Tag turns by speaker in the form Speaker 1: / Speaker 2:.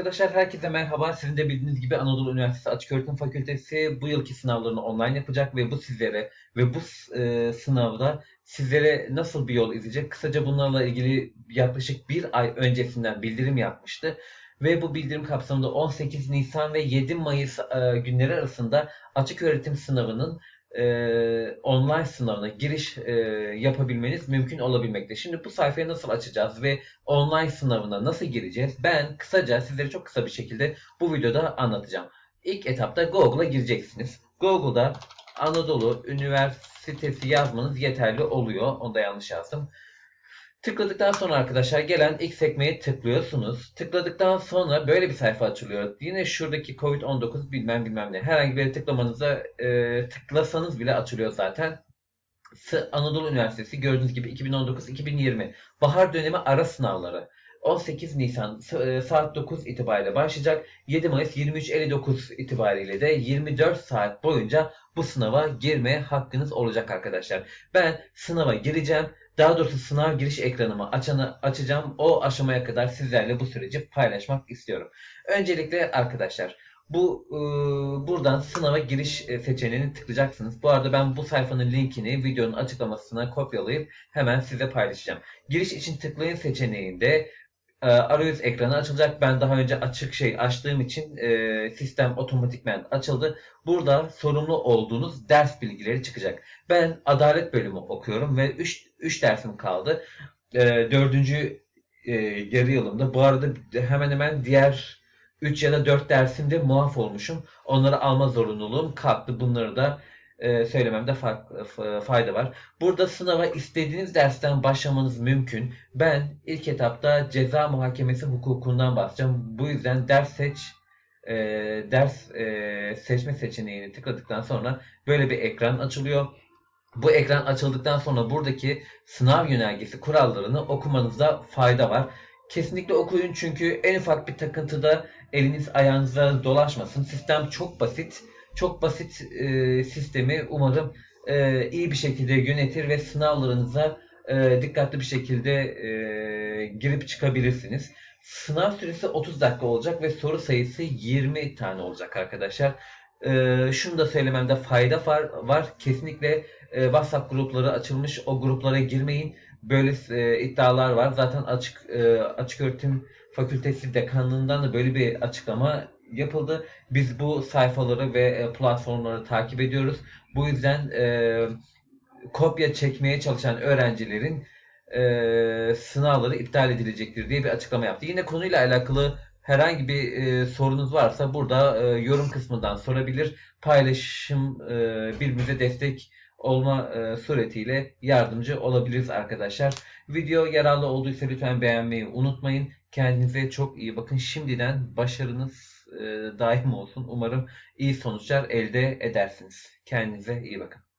Speaker 1: Arkadaşlar herkese merhaba. Sizin de bildiğiniz gibi Anadolu Üniversitesi Açıköğretim Fakültesi bu yılki sınavlarını online yapacak ve bu sizlere ve bu e, sınavda sizlere nasıl bir yol izleyecek? Kısaca bunlarla ilgili yaklaşık bir ay öncesinden bildirim yapmıştı. Ve bu bildirim kapsamında 18 Nisan ve 7 Mayıs e, günleri arasında açık öğretim sınavının e, online sınavına giriş e, yapabilmeniz mümkün olabilmekte. Şimdi bu sayfayı nasıl açacağız ve online sınavına nasıl gireceğiz? Ben kısaca sizlere çok kısa bir şekilde bu videoda anlatacağım. İlk etapta Google'a gireceksiniz. Google'da Anadolu Üniversitesi yazmanız yeterli oluyor. Onu da yanlış yazdım. Tıkladıktan sonra arkadaşlar gelen ilk sekmeye tıklıyorsunuz. Tıkladıktan sonra böyle bir sayfa açılıyor. Yine şuradaki COVID-19 bilmem bilmem ne. Herhangi bir tıklamanıza e, tıklasanız bile açılıyor zaten. Anadolu Üniversitesi gördüğünüz gibi 2019-2020 bahar dönemi ara sınavları 18 Nisan e, saat 9 itibariyle başlayacak. 7 Mayıs 23.59 itibariyle de 24 saat boyunca bu sınava girmeye hakkınız olacak arkadaşlar. Ben sınava gireceğim. Daha doğrusu sınav giriş ekranımı açanı açacağım. O aşamaya kadar sizlerle bu süreci paylaşmak istiyorum. Öncelikle arkadaşlar bu e, buradan sınava giriş e, seçeneğini tıklayacaksınız. Bu arada ben bu sayfanın linkini videonun açıklamasına kopyalayıp hemen size paylaşacağım. Giriş için tıklayın seçeneğinde e, arayüz ekranı açılacak. Ben daha önce açık şey açtığım için e, sistem otomatikmen açıldı. Burada sorumlu olduğunuz ders bilgileri çıkacak. Ben adalet bölümü okuyorum ve 3 3 dersim kaldı. E, 4. E, yılımda. Bu arada hemen hemen diğer 3 ya da 4 dersimde muaf olmuşum. Onları alma zorunluluğum kalktı. Bunları da e, söylememde fa- fa- fayda var. Burada sınava istediğiniz dersten başlamanız mümkün. Ben ilk etapta ceza muhakemesi hukukundan bahsedeceğim. Bu yüzden ders seç e, ders e, seçme seçeneğini tıkladıktan sonra böyle bir ekran açılıyor. Bu ekran açıldıktan sonra buradaki sınav yönergesi kurallarını okumanızda fayda var. Kesinlikle okuyun çünkü en ufak bir takıntıda eliniz ayağınıza dolaşmasın. Sistem çok basit. Çok basit e, sistemi umarım e, iyi bir şekilde yönetir ve sınavlarınıza e, dikkatli bir şekilde e, girip çıkabilirsiniz. Sınav süresi 30 dakika olacak ve soru sayısı 20 tane olacak arkadaşlar. E, şunu da söylememde fayda var. var. Kesinlikle e, WhatsApp grupları açılmış. O gruplara girmeyin. Böyle e, iddialar var. Zaten açık e, açık öğretim fakültesi dekanlığından da böyle bir açıklama yapıldı. Biz bu sayfaları ve e, platformları takip ediyoruz. Bu yüzden e, kopya çekmeye çalışan öğrencilerin e, sınavları iptal edilecektir diye bir açıklama yaptı. Yine konuyla alakalı herhangi bir e, sorunuz varsa burada e, yorum kısmından sorabilir. Paylaşım e, birbirimize destek olma e, suretiyle yardımcı olabiliriz arkadaşlar. Video yararlı olduysa lütfen beğenmeyi unutmayın. Kendinize çok iyi bakın. Şimdiden başarınız e, daim olsun. Umarım iyi sonuçlar elde edersiniz. Kendinize iyi bakın.